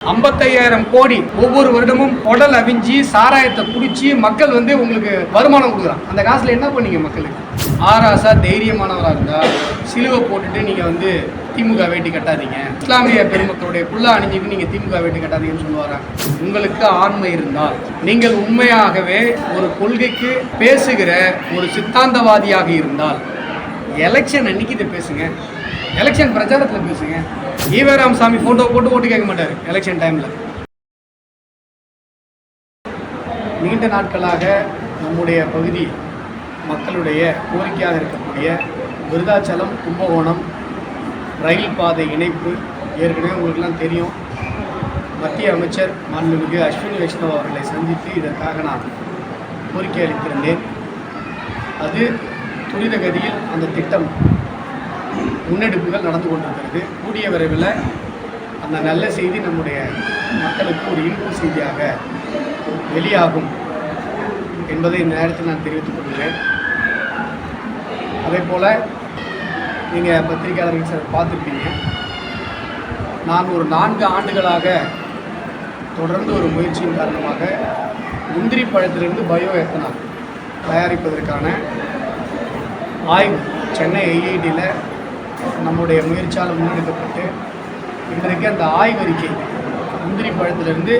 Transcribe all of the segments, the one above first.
ஐம்பத்தையாயிரம் கோடி ஒவ்வொரு வருடமும் உடல் அவிஞ்சி சாராயத்தை குடிச்சு மக்கள் வந்து உங்களுக்கு வருமானம் கொடுக்குறான் அந்த காசுல என்ன பண்ணீங்க மக்களுக்கு? ஆராசா தைரியமானவராக இருந்தா சிலுவை போட்டுட்டு நீங்க வந்து திமுக வேட்டி கட்டாதீங்க. இஸ்லாமிய பெருமக்களுடைய புள்ள அணிஞ்சுக்கு நீங்க திமுக வேட்டி கட்டாதீங்கன்னு சொல்லுவாரா? உங்களுக்கு ஆண்மை இருந்தால் நீங்கள் உண்மையாகவே ஒரு கொள்கைக்கு பேசுகிற ஒரு சித்தாந்தவாதியாக இருந்தால் எலெக்ஷன் அன்னைக்கு இதை பேசுங்க. எலெக்ஷன் பிரச்சாரத்தில் பேசுங்க. ஈவராம் சாமி ஃபோட்டோ போட்டு ஓட்டு கேட்க மாட்டார் எலெக்ஷன் டைமில் நீண்ட நாட்களாக நம்முடைய பகுதி மக்களுடைய கோரிக்கையாக இருக்கக்கூடிய விருதாச்சலம் கும்பகோணம் ரயில் பாதை இணைப்பு ஏற்கனவே உங்களுக்கெல்லாம் தெரியும். மத்திய அமைச்சர் மாண்புமிகு அஸ்வினி வைஷ்ணவ் அவர்களை சந்தித்து இதற்காக நான் கோரிக்கை அளித்திருந்தேன். அது துரித கதியில் அந்த திட்டம் முன்னெடுப்புகள் நடந்து கொண்டிருக்கிறது. கூடிய விரைவில் அந்த நல்ல செய்தி நம்முடைய மக்களுக்கு ஒரு இன்பு செய்தியாக வெளியாகும் என்பதை இந்த நேரத்தில் நான் தெரிவித்துக் கொள்கிறேன். அதே போல் நீங்கள் பத்திரிகையாளர்கள் சார் பார்த்துருப்பீங்க. நான் ஒரு நான்கு ஆண்டுகளாக தொடர்ந்து ஒரு முயற்சியின் காரணமாக முந்திரி பழத்திலிருந்து பயோ எத்தனால் தயாரிப்பதற்கான ஆய்வு சென்னை ஐஐடியில் நம்முடைய முயற்சியால் முன்னெடுக்கப்பட்டு இன்றைக்கு அந்த ஆய்வறிக்கை முந்திரி பழத்திலிருந்து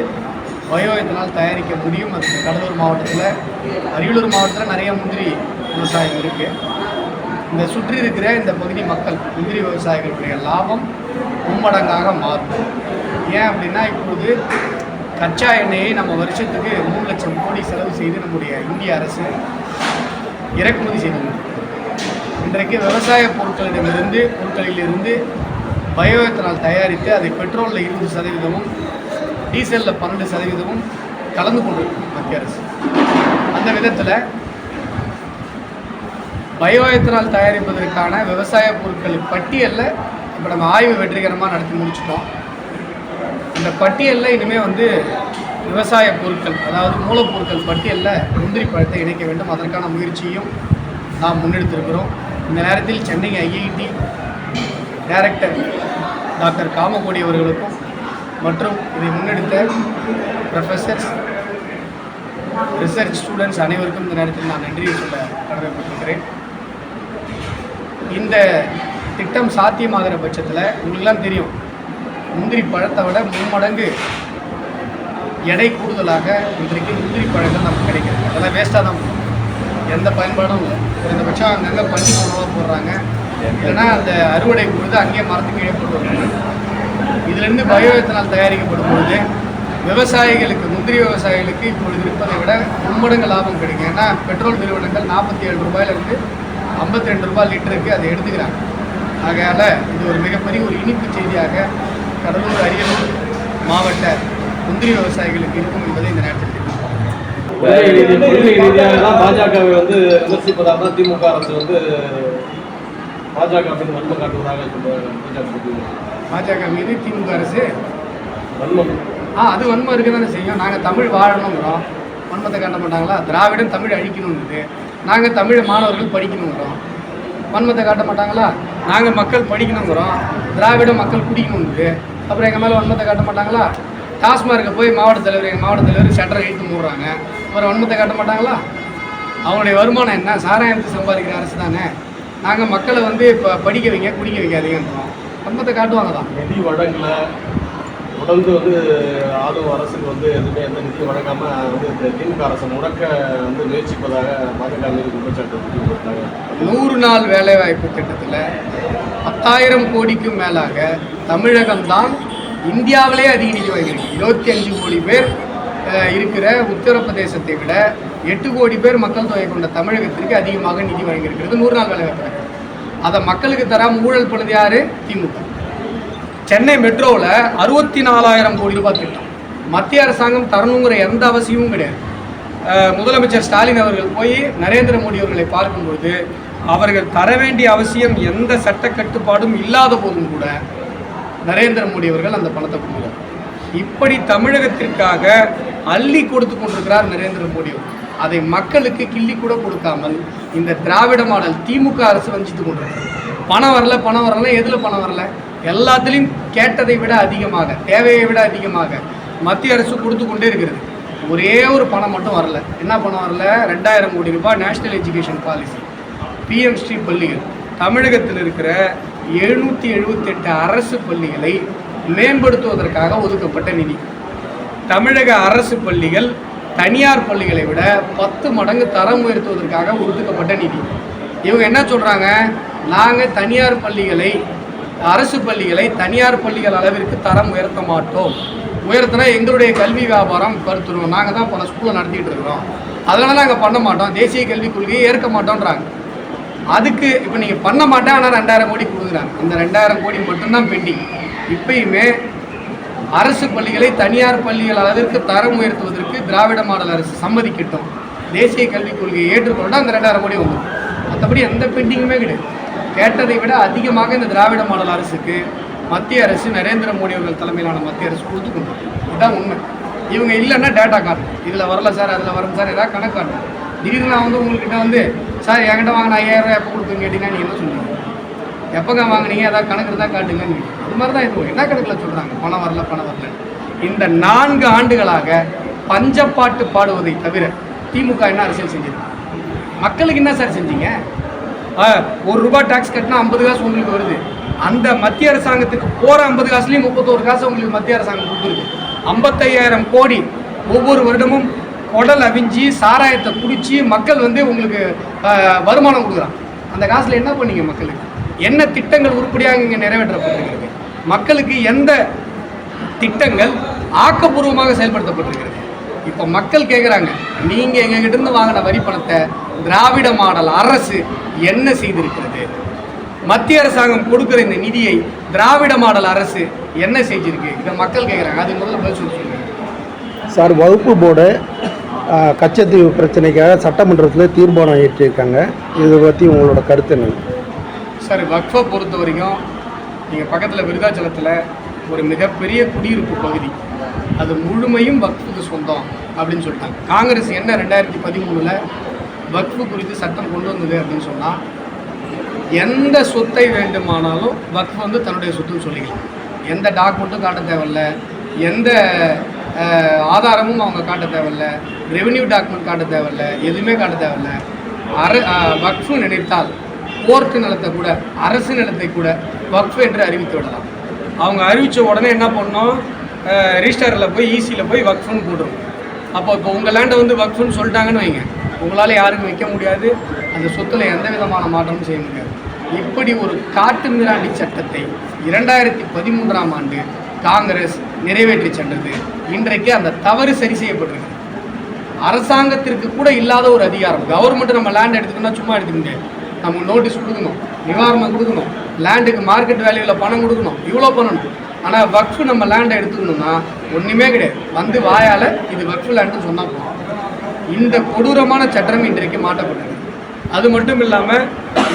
பயோ இதனால் தயாரிக்க முடியும் அது கடலூர் மாவட்டத்தில் அரியலூர் மாவட்டத்தில் நிறைய முந்திரி விவசாயம் இருக்குது இந்த சுற்றி இருக்கிற இந்த பகுதி மக்கள் முந்திரி விவசாயிகளுடைய லாபம் மும்மடங்காக மாறும். ஏன் அப்படின்னா இப்பொழுது கச்சா எண்ணெயை நம்ம வருஷத்துக்கு மூணு லட்சம் கோடி செலவு செய்து நம்முடைய இந்திய அரசு இறக்குமதி செய்து இன்றைக்கு விவசாய பொருட்களிடமிருந்து பொருட்களிலிருந்து பயோ எத்தனால் தயாரித்து அதை பெட்ரோலில் இருபது சதவீதமும் டீசலில் பன்னெண்டு சதவீதமும் கலந்து கொண்டிருக்கு மத்திய அரசு. அந்த விதத்தில் பயோ எத்தனால் தயாரிப்பதற்கான விவசாய பொருட்கள் பட்டியலில் இப்போ நம்ம ஆய்வு வெற்றிகரமாக நடத்தி முடிச்சிட்டோம். அந்த பட்டியலில் இனிமேல் வந்து விவசாய பொருட்கள் அதாவது மூலப்பொருட்கள் பட்டியலில் முந்திரி பழத்தை இணைக்க வேண்டும். அதற்கான முயற்சியும் நாம் முன்னெடுத்திருக்கிறோம். இந்த நேரத்தில் Chennai IIT director doctor Kamakoti அவர்களுக்கும் மற்றும் இதை முன்னெடுத்த ப்ரொஃபஸர்ஸ் ரிசர்ச் ஸ்டூடெண்ட்ஸ் அனைவருக்கும் இந்த நேரத்தில் நான் நன்றியை சொல்ல கடமைப்பட்டிருக்கிறேன். இந்த திட்டம் சாத்தியமாகிற பட்சத்தில் உங்களுக்கெல்லாம் தெரியும் முந்திரி பழத்தை விட மும்மடங்கு எடை கூடுதலாக இன்றைக்கு முந்திரி பழங்கள் நமக்கு கிடைக்கிறது. அதெல்லாம் வேஸ்ட்டாக தான் போகும். எந்த பயன்பாடும் இல்லை. குறைந்தபட்சம் அங்கங்கே பஞ்சு உணவாக போடுறாங்க. ஏன்னா அந்த அறுவடை பொழுது அங்கேயே மரத்துக்கு கீழே போட்டு வருவாங்க பயோ எத்தனால் தயாரிக்கப்படும் பொழுது விவசாயிகளுக்கு முந்திரி விவசாயிகளுக்கு இப்பொழுது இருப்பதை விட மும்மடங்கு லாபம் கிடைக்கும். ஏன்னா பெட்ரோல் நிறுவனங்கள் நாற்பத்தி ஏழு ரூபாயிலிருந்து ஐம்பத்தி ரெண்டு ரூபாய் லிட்டருக்கு அதை எடுத்துக்கிறாங்க. ஆகையால் இது ஒரு மிகப்பெரிய ஒரு இனிப்பு செய்தியாக கடலூர் அரியலூர் மாவட்ட முந்திரி விவசாயிகளுக்கு இருக்கும் என்பதை இந்த நேரத்தில் கொள்கை ரீதி- கொள்கை ரீதியாக தான் பாஜகவை வந்து விமர்சிப்பதாக தான் திமுக அரசு வந்து பாஜக மீது வன்மை காட்டுவதாக சொல்றாங்க பாஜக பாஜக மீது திமுக அரசு? வன்மம். ஆ அது வன்மம் இருக்க தானே செய்யும். நாங்கள் தமிழ் வாழணுங்கிறோம். வன்மத்தை காட்ட மாட்டாங்களா? திராவிடம் தமிழ் அழிக்கணுங்கிறது நாங்கள் தமிழ் மாணவர்கள் படிக்கணுங்கிறோம். வன்மத்தை காட்ட மாட்டாங்களா? நாங்கள் மக்கள் படிக்கணுங்கிறோம். திராவிடம் மக்கள் குடிக்கணுங்குது அப்புறம் எங்கள் மேலே வன்மத்தை காட்ட மாட்டாங்களா? டாஸ்மார்க்கை போய் மாவட்ட தலைவர் எங்கள் மாவட்ட தலைவர் ஷட்டரை இழுத்து மூடுறாங்க. அப்புறம் வன்மத்தை காட்ட மாட்டாங்களா? அவங்களுடைய வருமானம் என்ன? சாராயத்தை சம்பாதிக்கிற அரசு தானே. நாங்கள் மக்களை வந்து இப்போ படிக்க வைங்க குடிக்க வைக்காதீங்கன்றோம் வன்மத்தை காட்டுவாங்க தான். நிதி வழங்கல தொடர்ந்து வந்து ஆளும் அரசுக்கு வந்து எதுவுமே எந்த நிதி வழங்காம வந்து திமுக அரசு முடக்க வந்து முயற்சிப்பதாக பாஜக மீது குற்றச்சாட்டு நூறு நாள் வேலைவாய்ப்பு திட்டத்தில் பத்தாயிரம் கோடிக்கும் மேலாக தமிழகம்தான் இந்தியாவிலே அதிக நிதி வாங்கியிருக்கு இருபத்தி அஞ்சு கோடி பேர் இருக்கிற உத்தரப்பிரதேசத்தை விட எட்டு கோடி பேர் மக்கள் தொகை கொண்ட தமிழகத்திற்கு அதிகமாக நிதி வழங்கியிருக்கிறது நூறு நாள் வேலைவாய்ப்பு அதை மக்களுக்கு தராம ஊழல் பண்ணது யாரு? திமுக. சென்னை மெட்ரோவில் அறுபத்தி நாலாயிரம் கோடி ரூபாய் திட்டம். மத்திய அரசாங்கம் தரணுங்கிற எந்த அவசியமும் கிடையாது. முதலமைச்சர் ஸ்டாலின் அவர்கள் போய் நரேந்திர மோடி அவர்களை பார்க்கும்பொழுது அவர்கள் தர வேண்டிய அவசியம் எந்த சட்ட கட்டுப்பாடும் இல்லாத போதும் கூட நரேந்திர மோடி அவர்கள் அந்த பணத்தை கொடுக்குறார் இப்படி தமிழகத்திற்காக அள்ளி கொடுத்து கொண்டிருக்கிறார் நரேந்திர மோடி அதை மக்களுக்கு கிள்ளி கூட கொடுக்காமல் இந்த திராவிட மாடல் திமுக அரசு வஞ்சித்து கொண்டிருக்கிறது. பணம் வரல பணம் வரல எதில் பணம் வரல? எல்லாத்துலேயும் கேட்டதை விட அதிகமாக தேவையை விட அதிகமாக மத்திய அரசு கொடுத்து கொண்டே இருக்கிறது. ஒரே ஒரு பணம் மட்டும் வரல. என்ன பணம் வரல? ரெண்டாயிரம் கோடி ரூபாய் national education policy PM Shri பள்ளிகள். தமிழகத்தில் இருக்கிற எழுநூற்றி எழுபத்தெட்டு அரசு பள்ளிகளை மேம்படுத்துவதற்காக ஒதுக்கப்பட்ட நிதி. தமிழக அரசு பள்ளிகள் தனியார் பள்ளிகளை விட பத்து மடங்கு தரம் உயர்த்துவதற்காக ஒதுக்கப்பட்ட நிதி. இவங்க என்ன சொல்கிறாங்க நாங்கள் தனியார் பள்ளிகளை அரசு பள்ளிகளை தனியார் பள்ளிகள் அளவிற்கு தரம் உயர்த்த மாட்டோம். உயர்த்தினா எங்களுடைய கல்வி வியாபாரம் கருத்துருவோம். நாங்கள் தான் பல ஸ்கூலை நடத்திட்டு இருக்கிறோம். அதனால நாங்கள் பண்ண மாட்டோம். தேசிய கல்விக் கொள்கையை ஏற்க மாட்டோன்றாங்க. அதுக்கு இப்போ நீங்கள் பண்ண மாட்டேன் ஆனால் ரெண்டாயிரம் கோடி கொடுக்குறாங்க. அந்த ரெண்டாயிரம் கோடி மட்டும்தான் பெண்டிங். இப்பயுமே அரசு பள்ளிகளை தனியார் பள்ளிகள் அளவிற்கு தரம் உயர்த்துவதற்கு திராவிட மாடல் அரசு சம்மதிக்கிட்டோம். தேசிய கல்விக் கொள்கையை ஏற்றுக்கொண்டு அந்த ரெண்டாயிரம் கோடி வந்துடும். மற்றபடி எந்த பெண்டிங்குமே கிடையாது. கேட்டதை விட அதிகமாக இந்த திராவிட மாடல் அரசுக்கு மத்திய அரசு நரேந்திர மோடி அவர்கள் தலைமையிலான மத்திய அரசு கொடுத்து கொண்டு இதுதான் உண்மை. இவங்க இல்லைன்னா டேட்டா காட்டணும் இதில் வரல சார் அதில் வரணும் சார் ஏதாவது கணக்கு காட்டும் திடீர்னு நான் வந்து உங்கள்கிட்ட வந்து சார் என்கிட்ட வாங்கின ஐயாயிரம் ரூபாய் எப்போ கொடுத்துன்னு கேட்டிங்கன்னா நீங்கள் என்ன சொல்லுவீங்க? எப்போங்க வாங்குனீங்க? ஏதாவது கணக்கு இருந்தால் காட்டுங்கன்னு அது மாதிரி தான் இது. என்ன கணக்கில் சொல்கிறாங்க பணம் வரல பணம் வரல. இந்த நான்கு ஆண்டுகளாக பஞ்சப்பாட்டு பாடுவதை தவிர திமுக என்ன அரசியல் செஞ்சது? மக்களுக்கு என்ன சார் செஞ்சீங்க? ஒரு ரூபாய் டாக்ஸ் கட்டினா ஐம்பது காசு உங்களுக்கு வருது. அந்த மத்திய அரசாங்கத்துக்கு போகிற ஐம்பது காசுலேயும் முப்பத்தோரு காசு உங்களுக்கு மத்திய அரசாங்கம் கொடுத்துருக்கு ஐம்பத்தையாயிரம் கோடி ஒவ்வொரு வருடமும் குடல் அவிஞ்சி சாராயத்தை குடித்து மக்கள் வந்து உங்களுக்கு வருமானம் கொடுக்குறான் அந்த காசில் என்ன பண்ணீங்க மக்களுக்கு? என்ன திட்டங்கள் உருப்படியாக இங்கே நிறைவேற்றப்பட்டிருக்கிறது? மக்களுக்கு எந்த திட்டங்கள் ஆக்கப்பூர்வமாக செயல்படுத்தப்பட்டிருக்கிறது? இப்போ மக்கள் கேட்குறாங்க நீங்கள் எங்ககிட்ட இருந்து வாங்கின வரி பணத்தை திராவிட மாடல் அரசு என்ன செய்திருக்கிறது? மத்திய அரசாங்கம் கொடுக்குற இந்த நிதியை திராவிட மாடல் அரசு என்ன செஞ்சிருக்கு? இதை மக்கள் கேட்குறாங்க அது முதல்ல பதில் சொல்ல சொல்லுங்க. சார் வகுப்பு போர்டு கச்சத்தீவு பிரச்சனைக்காக சட்டமன்றத்தில் தீர்மானம் ஏற்றிருக்காங்க. இதை பற்றி உங்களோட கருத்து என்ன? சார் வக்ஃபை பொறுத்த வரைக்கும் நீங்கள் பக்கத்தில் விருதாச்சலத்தில் ஒரு மிகப்பெரிய குடியிருப்பு பகுதி. அது முழுமையும் வக்ஃபுக்கு சொந்தம் அப்படின்னு சொல்லிட்டாங்க. காங்கிரஸ் என்ன ரெண்டாயிரத்தி பதிமூணில் வக்ஃபு குறித்து சட்டம் கொண்டு வந்தது அப்படின்னு சொன்னால் எந்த சொத்தை வேண்டுமானாலும் வக்ஃப் வந்து தன்னுடைய சொத்துன்னு சொல்லிக்கலாம். எந்த டாக்குமெண்ட்டும் காட்ட தேவையில்ல. எந்த ஆதாரமும் அவங்க காட்ட தேவையில்ல. ரெவென்யூ டாக்குமெண்ட் காட்ட தேவையில்ல. எதுவுமே காட்ட தேவையில்ல. அர வக்ஃபு நினைத்தால் கோர்ட்டு நிலத்தை கூட அரசு நிலத்தை கூட வக்ஃப் என்று அறிவித்து விடலாம். அவங்க அறிவித்த உடனே என்ன பண்ணோம்? ரிஜிஸ்டரில் போய் ஈசியில் போய் வக்ஃபுன்னு போட்டுரும் அப்போ இப்போ உங்கள் லேண்டை வந்து வக்ஃபுன்னு சொல்லிட்டாங்கன்னு வைங்க. உங்களால் யாருக்கும் வைக்க முடியாது. அந்த சொத்துல எந்த விதமான மாற்றமும் செய்ய முடியாது. இப்படி ஒரு காட்டு மிராண்டி சட்டத்தை இரண்டாயிரத்தி பதிமூன்றாம் ஆண்டு காங்கிரஸ் நிறைவேற்றி சென்றது. இன்றைக்கு அந்த தவறு சரி செய்யப்பட்டிருக்கு. அரசாங்கத்திற்கு கூட இல்லாத ஒரு அதிகாரம். கவர்மெண்ட் நம்ம லேண்ட் எடுத்துக்கணும்னா சும்மா எடுத்துக்க முடியாது. நம்ம நோட்டீஸ் கொடுக்கணும். நிவாரணம் கொடுக்கணும். லேண்டுக்கு மார்க்கெட் வேல்யூவில் பணம் கொடுக்கணும். இவ்வளோ பண்ணணும். ஆனால் வக்ஃபு நம்ம லேண்டை எடுத்துக்கணும்னா ஒன்றுமே கிடையாது. வந்து வாயால் இது வக்ஃபு லேண்டுன்னு சொன்னால் போதும். இந்த கொடூரமான சட்டம் இன்றைக்கு மாற்றப்பட்டது. அது மட்டும் இல்லாமல்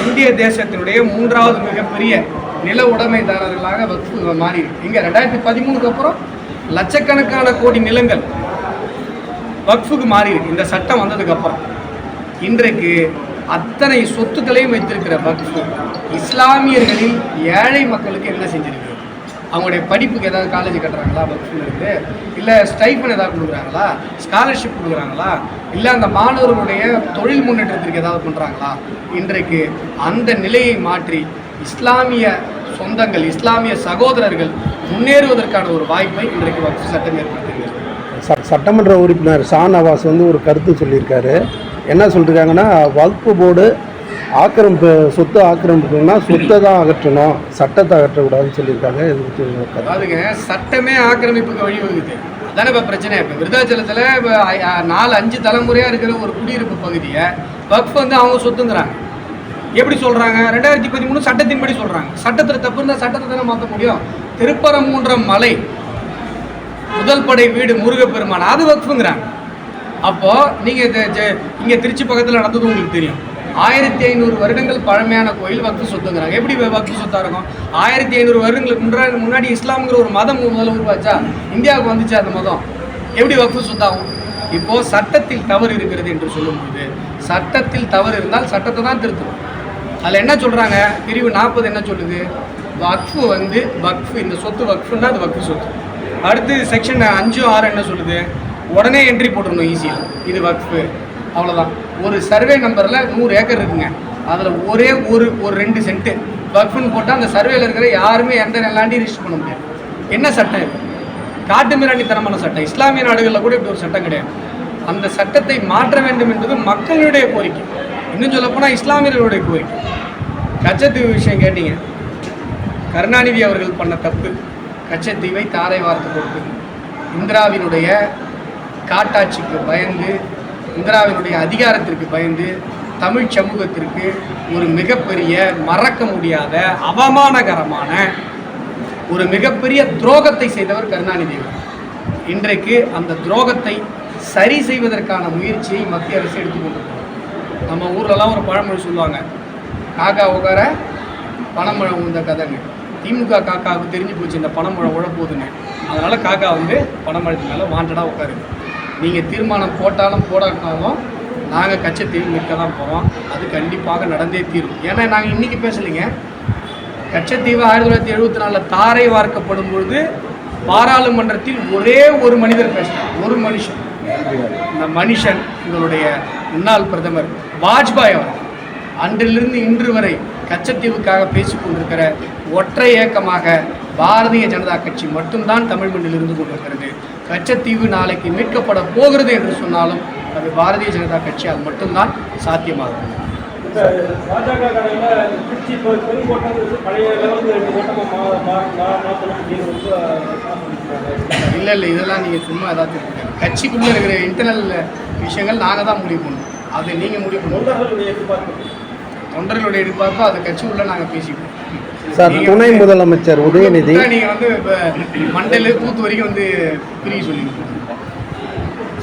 இந்திய தேசத்தினுடைய மூன்றாவது மிகப்பெரிய நில உடைமைதாரர்களாக வக்ஃபு மாறி இங்கே ரெண்டாயிரத்தி பதிமூணுக்கு அப்புறம் லட்சக்கணக்கான கோடி நிலங்கள் வக்ஃபுக்கு மாறி இந்த சட்டம் வந்ததுக்கப்புறம் இன்றைக்கு அத்தனை சொத்துக்களையும் வைத்திருக்கிற வக்ஃபு. இஸ்லாமியர்களில் ஏழை மக்களுக்கு என்ன செஞ்சிருக்கு? அவங்களுடைய படிப்புக்கு ஏதாவது காலேஜ் கட்டுறாங்களா வக்ஃபில் இருந்து இல்லை ஸ்டைஃபன் ஏதாவது கொடுக்குறாங்களா ஸ்காலர்ஷிப் கொடுக்குறாங்களா இல்லை அந்த மாணவர்களுடைய தொழில் முன்னேற்றத்திற்கு ஏதாவது பண்ணுறாங்களா இன்றைக்கு அந்த நிலையை மாற்றி இஸ்லாமிய சொந்தங்கள் இஸ்லாமிய சகோதரர்கள் முன்னேறுவதற்கான ஒரு வாய்ப்பை இன்றைக்கு வக்ஃபு சட்டம் ஏற்படுத்தியிருக்கிறது சட்டமன்ற உறுப்பினர் ஷா நவாஸ் வந்து ஒரு கருத்து சொல்லியிருக்காரு. என்ன சொல்லியிருக்காங்கன்னா வகுப்பு போர்டு ஆக்கிரமிப்பு சொத்து ஆக்கிரமிப்புன்னா சொத்தை தான் அகற்றணும் சட்டத்தை அகற்றக்கூடாதுன்னு சொல்லியிருக்காங்க. இது அதாவதுங்க சட்டமே ஆக்கிரமிப்புக்கு வழிவகுது அதானே இப்போ பிரச்சனை? இப்போ விருதாச்சலத்தில் இப்போ நாலு அஞ்சு தலைமுறையாக இருக்கிற ஒரு குடியிருப்பு பகுதியை வக்ஃப் வந்து அவங்க சொத்துங்கிறாங்க. எப்படி சொல்கிறாங்க ரெண்டாயிரத்தி பதிமூணு சட்டத்தின்படி சொல்கிறாங்க சட்டத்தில் தப்பு இருந்தால் சட்டத்தை தானே மாற்ற முடியும்? திருப்பரங்குன்றம் மலை முதல் படை வீடு முருகப்பெருமான் அது வக்ஃபுங்கிறாங்க. அப்போது நீங்கள் இங்கே திருச்சி பக்கத்தில் நடந்தது உங்களுக்கு தெரியும். ஆயிரத்தி ஐநூறு வருடங்கள் பழமையான கோயில் வக்ஃபு சொத்துங்கிறாங்க. எப்படி வக்ஃபு சொத்தாக இருக்கும்? ஆயிரத்தி ஐநூறு வருடங்களுக்கு முன்னாடி முன்னாடி இஸ்லாம்ங்கிற ஒரு மதம் முதல்ல உருவாச்சா? இந்தியாவுக்கு வந்துச்சு அந்த மதம்? எப்படி வக்ஃபு சொத்தாகும்? இப்போது சட்டத்தில் தவறு இருக்கிறது என்று சொல்லும்போது சட்டத்தில் தவறு இருந்தால் சட்டத்தை தான் திருத்தணும். அதில் என்ன சொல்கிறாங்க பிரிவு நாற்பது என்ன சொல்லுது? வக்ஃபு வந்து வக்ஃபு இந்த சொத்து வக்ஃபுன்னா அது வக்ஃபு சொத்து. அடுத்து செக்ஷன் அஞ்சு ஆறு என்ன சொல்லுது? உடனே என்ட்ரி போட்டுடணும் ஈஸியாக இது வக்ஃபு. அவ்வளோதான் ஒரு சர்வே நம்பரில் நூறு ஏக்கர் இருக்குங்க. அதில் ஒரே ஒரு ஒரு ரெண்டு சென்ட்டு வக்ஃபுன்னு போட்டால் அந்த சர்வேல இருக்கிற யாருமே எந்த நிலாண்டி ரிஜிஸ்டர் பண்ண முடியாது. என்ன சட்டம் இது? காட்டு மிராண்டித்தனமான சட்டம். இஸ்லாமிய நாடுகளில் கூட இப்படி ஒரு சட்டம் கிடையாது. அந்த சட்டத்தை மாற்ற வேண்டும் என்பது மக்களுடைய கோரிக்கை. இன்னும் சொல்லப்போனால் இஸ்லாமியர்களுடைய கோரிக்கை. கச்சத்தீவு விஷயம் கேட்டீங்க. கருணாநிதி அவர்கள் பண்ண தப்பு. கச்சத்தீவை தாரை வார்த்து கொடுத்து இந்திராவினுடைய காட்டாட்சிக்கு பயந்து இந்திராவினுடைய அதிகாரத்திற்கு பயந்து தமிழ் சமூகத்திற்கு ஒரு மிகப்பெரிய மறக்க முடியாத அவமானகரமான ஒரு மிகப்பெரிய துரோகத்தை செய்தவர் கருணாநிதி இன்றைக்கு அந்த துரோகத்தை சரி செய்வதற்கான முயற்சியை மத்திய அரசு எடுத்துக்கொண்டிருக்கிறது. நம்ம ஊர்லலாம் ஒரு பழமொழி சொல்லுவாங்க காக்கா உகார பணம் உந்த கதைங்க திமுக காக்காவுக்கு தெரிஞ்சு போச்சு இந்த பணமழை உழப்போகுதுன்னு. அதனால் காக்கா வந்து பணமழத்து மேலே வாண்டடாக உட்காருது. நீங்கள் தீர்மானம் போட்டாலும் போடாட்டாலும் நாங்கள் கச்சத்தீவு நிற்க தான் போகிறோம் அது கண்டிப்பாக நடந்தே தீரும். ஏன்னா நாங்கள் இன்றைக்கி பேசலைங்க. கட்சத்தீவு ஆயிரத்தி தொள்ளாயிரத்தி எழுபத்தி நாலில் தாரை வார்க்கப்படும் பொழுது பாராளுமன்றத்தில் ஒரே ஒரு மனிதர் பேசினார். ஒரு மனுஷன். இந்த மனுஷன் உங்களுடைய முன்னாள் பிரதமர். வாஜ்பாய் அவர் அன்றிலிருந்து இன்று வரை கச்சத்தீவுக்காக பேசிக் கொண்டிருக்கிற ஒற்றை இயக்கமாக பாரதிய ஜனதா கட்சி மட்டும்தான் தமிழ் மண்ணில் இருந்து கொண்டிருக்கிறது. கச்சத்தீவு நாளைக்கு மீட்கப்பட போகிறது என்று சொன்னாலும் அது பாரதிய ஜனதா கட்சியால் மட்டும்தான் சாத்தியமாகும். இல்லை இல்லை இதெல்லாம் நீங்கள் சும்மா சொல்லுங்க. கட்சிக்குள்ளே இருக்கிற இன்டர்னல் விஷயங்கள் நாங்கள் தான் முடிவு பண்ணணும். அதை நீங்கள் முடிவு பண்ணணும். தொண்டர்களுடைய எதிர்பார்ப்பு. அதை கட்சி உள்ள நாங்கள் பேசிப்போம். சார் துணை முதலமைச்சர் உதயநிதி. நீங்கள் வந்து இப்போ மண்டல பூத்து வரைக்கும் வந்து பிரிய சொல்லியிருக்கீங்க.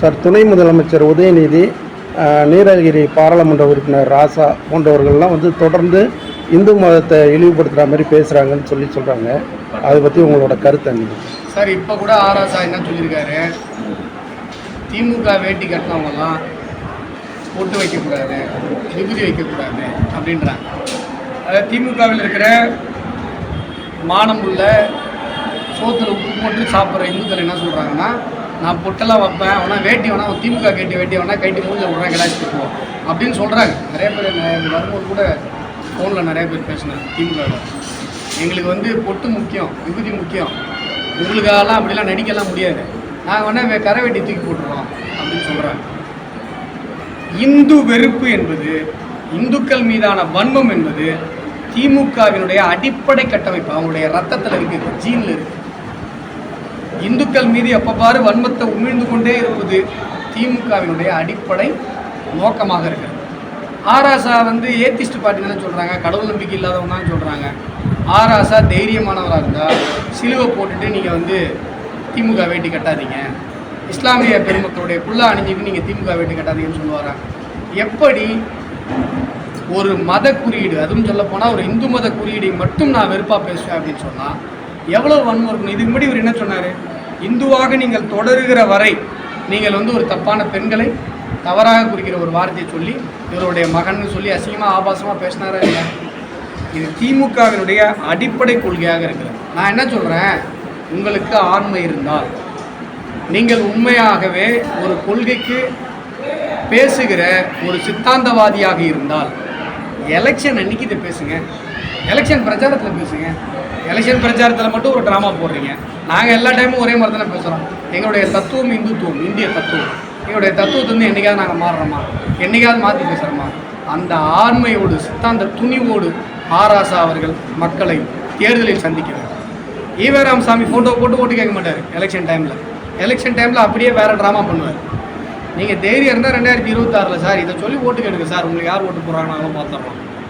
சார் துணை முதலமைச்சர் உதயநிதி அஹ், நீலகிரி பாராளுமன்ற உறுப்பினர் ராசா போன்றவர்கள்லாம் வந்து தொடர்ந்து இந்து மதத்தை இழிவுபடுத்துகிற மாதிரி பேசுகிறாங்கன்னு சொல்லி சொல்கிறாங்க அதை பற்றி உங்களோட கருத்து என்ன? சார் இப்போ கூட ஆராசா என்ன சொல்லியிருக்காரு? திமுக வேட்டி கட்டினவங்கலாம் பொட்டு வைக்கக்கூடாது விபூதி வைக்கக்கூடாது அப்படின்றாங்க. அதாவது திமுகவில் இருக்கிற மானம் உள்ள சோத்துல உப்பு போட்டு சாப்பிட்ற இந்துக்கள் என்ன சொல்கிறாங்கன்னா நான் பொட்டெல்லாம் வைப்பேன் ஆனால் வேட்டி வேணா திமுக கேட்டி வேட்டி வேணா கைட்டி மூஞ்சில் விட்றேன் கிடாச்சிட்டு போவோம் அப்படின்னு சொல்கிறாங்க நிறைய பேர் வரும்போது கூட ஃபோனில் நிறைய பேர் பேசினாங்க திமுக எங்களுக்கு வந்து பொட்டு முக்கியம் விபூதி முக்கியம். உங்களுக்காகலாம் அப்படிலாம் நடிக்கலாம் முடியாது. நாங்கள் வேணா கரை வெட்டி தூக்கி போட்டுருவோம் அப்படின்னு சொல்கிறாங்க இந்து வெறுப்பு என்பது இந்துக்கள் மீதான வன்மம் என்பது திமுகவினுடைய அடிப்படை கட்டமைப்பு அவங்களுடைய ரத்தத்தில் இருக்குது ஜீனில் இருக்கு. இந்துக்கள் மீது எப்பப்பாரு வன்மத்தை உமிழ்ந்து கொண்டே இருப்பது திமுகவினுடைய அடிப்படை நோக்கமாக இருக்கிறது. ஆராசா வந்து ஏத்திஸ்ட் பார்ட்டின்னு சொல்கிறாங்க கடவுள் நம்பிக்கை இல்லாதவங்க சொல்கிறாங்க ஆராசா தைரியமானவராக இருந்தால் சிலுவை போட்டுட்டு நீங்கள் வந்து திமுக வேட்டி கட்டாதீங்க. இஸ்லாமிய பெருமக்களுடைய புல்லா அணிஞ்சுக்கு நீங்கள் திமுக வேட்டி கட்டாதீங்கன்னு சொல்லுவாராங்க எப்படி ஒரு மத குறியீடு அதுவும் சொல்ல போனால் ஒரு இந்து மத குறியீடை மட்டும் நான் வெறுப்பாக பேசுவேன் அப்படின்னு சொன்னால் எவ்வளோ வன்முறை இதுக்கு முன்னாடி இவர் என்ன சொன்னார்? இந்துவாக நீங்கள் தொடருகிற வரை நீங்கள் வந்து ஒரு தப்பான பெண்களை தவறாக குறிக்கிற ஒரு வார்த்தையை சொல்லி இவருடைய மகன் சொல்லி அசிங்கமாக ஆபாசமாக பேசினாரா இல்லை இது திமுகவினுடைய அடிப்படை கொள்கையாக இருக்கிறது. நான் என்ன சொல்கிறேன் உங்களுக்கு ஆண்மை இருந்தால் நீங்கள் உண்மையாகவே ஒரு கொள்கைக்கு பேசுகிற ஒரு சித்தாந்தவாதியாக இருந்தால் எலெக்ஷன் அன்னைக்கு இதை பேசுங்க. எலெக்ஷன் பிரச்சாரத்தில் பேசுங்க. எலெக்ஷன் பிரச்சாரத்தில் மட்டும் ஒரு ட்ராமா போடுறீங்க. நாங்கள் எல்லா டைமும் ஒரே மாதிரி தானே பேசுகிறோம் எங்களுடைய தத்துவம் இந்துத்துவம் இந்திய தத்துவம். எங்களுடைய தத்துவத்தை வந்து என்னைக்காவது நாங்கள் மாறுறோமா? என்னைக்காவது மாற்றி பேசுகிறோமா அந்த ஆண்மையோடு சித்தாந்த துணிவோடு ஆராசா அவர்கள் மக்களை தேர்தலில் சந்திக்கிறார். ஈவராமசாமி ஃபோட்டோ போட்டு ஓட்டு கேட்க மாட்டார். எலெக்ஷன் டைமில் எலெக்ஷன் டைமில் அப்படியே வேறு ட்ராமா பண்ணுவார். நீங்கள் தைரியம் இருந்தால் ரெண்டாயிரத்தி இருபத்தாறில் சார் இதை சொல்லி ஓட்டு கேட்டுங்க சார். உங்களுக்கு யார் ஓட்டு போகிறாங்கனாலும் பார்த்துடலாம்